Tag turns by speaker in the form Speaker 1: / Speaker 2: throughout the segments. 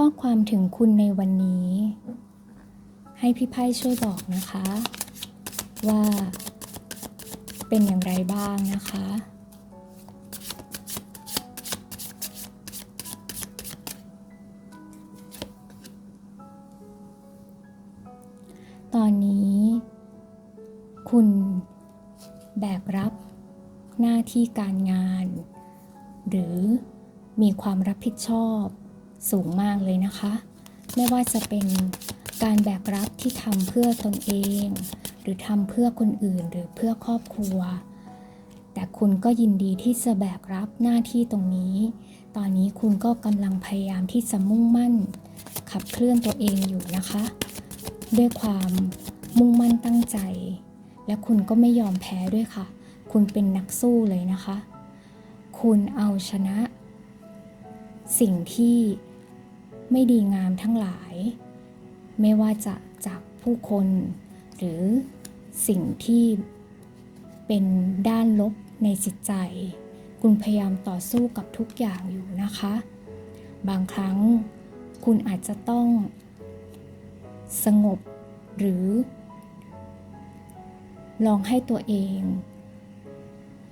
Speaker 1: ข้อความถึงคุณในวันนี้ ให้พี่ไพ่ช่วยบอกนะคะ ว่า เป็นอย่างไรบ้างนะคะตอนนี้ คุณแบกรับหน้าที่การงาน หรือมีความรับผิดชอบ สูงมากเลยนะคะ ไม่ว่าจะเป็นการแบกรับที่ทำเพื่อตนเอง หรือทำเพื่อคนอื่นหรือเพื่อครอบครัว แต่คุณก็ยินดีที่จะแบกรับหน้าที่ตรงนี้ ตอนนี้คุณก็กำลังพยายามที่จะมุ่งมั่น ขับเคลื่อนตัวเองอยู่นะคะ ด้วยความมุ่งมั่นตั้งใจ และคุณก็ไม่ยอมแพ้ด้วยค่ะ คุณเป็นนักสู้เลยนะคะ คุณเอาชนะ สิ่งที่ ไม่ดีงามทั้งหลาย ไม่ว่าจะจากผู้คน หรือสิ่งที่เป็นด้านลบในจิตใจ คุณพยายามต่อสู้กับทุกอย่างอยู่นะคะ บางครั้งคุณอาจจะต้องสงบหรือ ลองให้ตัวเอง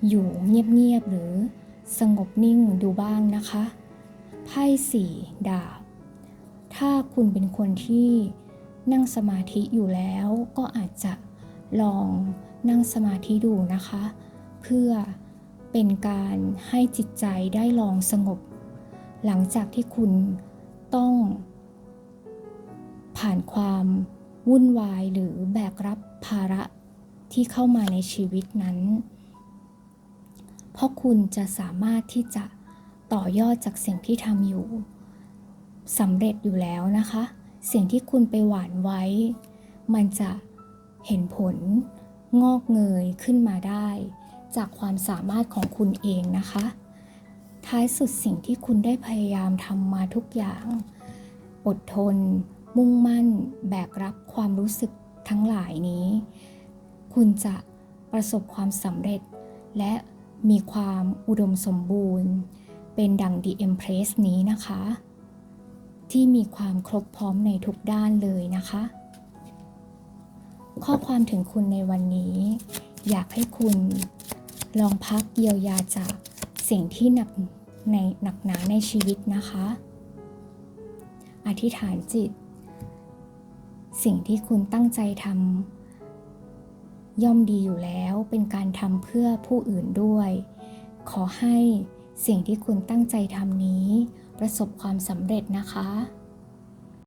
Speaker 1: อยู่เงียบๆหรือสงบนิ่งดูบ้างนะคะ ไพ่สี่ดาบ คุณเป็นคนที่นั่งสมาธิอยู่แล้วก็อาจจะลองนั่งสมาธิดูนะคะ เพื่อเป็นการให้จิตใจได้ลองสงบ หลังจากที่คุณต้อง ผ่านความวุ่นวายหรือแบกรับภาระที่เข้ามาในชีวิตนั้น เพราะคุณจะสามารถที่จะต่อยอดจากสิ่งที่ทำอยู่ สำเร็จอยู่แล้วนะคะ สิ่งที่คุณไปหวานไว้ มันจะเห็นผลงอกเงยขึ้นมาได้ จากความสามารถของคุณเองนะคะ ท้ายสุดสิ่งที่คุณได้พยายามทำมาทุกอย่าง อดทน มุ่งมั่น แบกรับความรู้สึกทั้งหลายนี้ คุณจะประสบความสำเร็จ และมีความอุดมสมบูรณ์ เป็นดัง The Empress นี้นะคะ ที่มีความครบพร้อมในทุกด้านเลยนะคะ ข้อความถึงคุณในวันนี้ อยากให้คุณลองพักเยียวยาจากสิ่งที่หนักในหนักหนาในชีวิตนะคะ อธิษฐานจิต สิ่งที่คุณตั้งใจทำย่อมดีอยู่แล้วเป็นการทำเพื่อผู้อื่นด้วย ขอให้สิ่งที่คุณตั้งใจทำนี้ ประสบความสำเร็จนะคะ